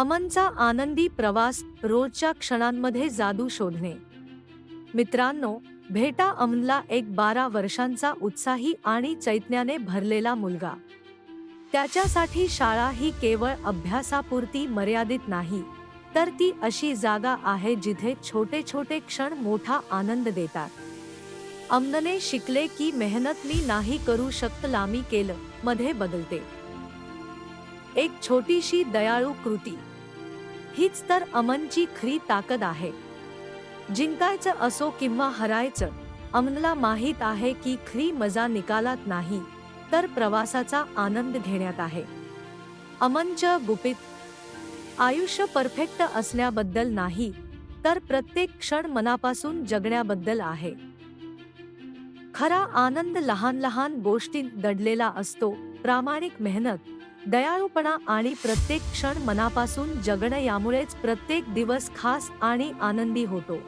अमनचा आनंदी प्रवास रोजच्या क्षणांमध्ये जादू शोधणे. मित्रांनो भेटा अमनला एक बारा वर्षांचा उत्साही आणि चैतन्याने भरलेला मुलगा. त्याच्यासाठी शाळा ही केवळ अभ्यासापुरती मर्यादित नाही तर ती अशी जागा आहे जिथे छोटे छोटे क्षण मोठा आनंद देतात. अमनने शिकले की मेहनत मी नाही करू शकत लामी केलं मध्ये बदलते. एक छोटीशी दयाळू कृती. हीच तर अमनची खरी ताकद आहे. जिंकायचं असो किंवा हरायचं अमनला माहीत आहे की खरी मजा निकालात नाही तर प्रवासाचा आनंद घेण्यात आहे. अमनचं गुपित आयुष्य परफेक्ट असण्याबद्दल नाही तर प्रत्येक क्षण मनापासून जगण्याबद्दल आहे. खरा आनंद लहान लहान गोष्टीत दडलेला असतो प्रामाणिक मेहनत दयाळूपणा आणि प्रत्येक क्षण मनापासून जगणं यामुळेच प्रत्येक दिवस खास आणि आनंदी होतो.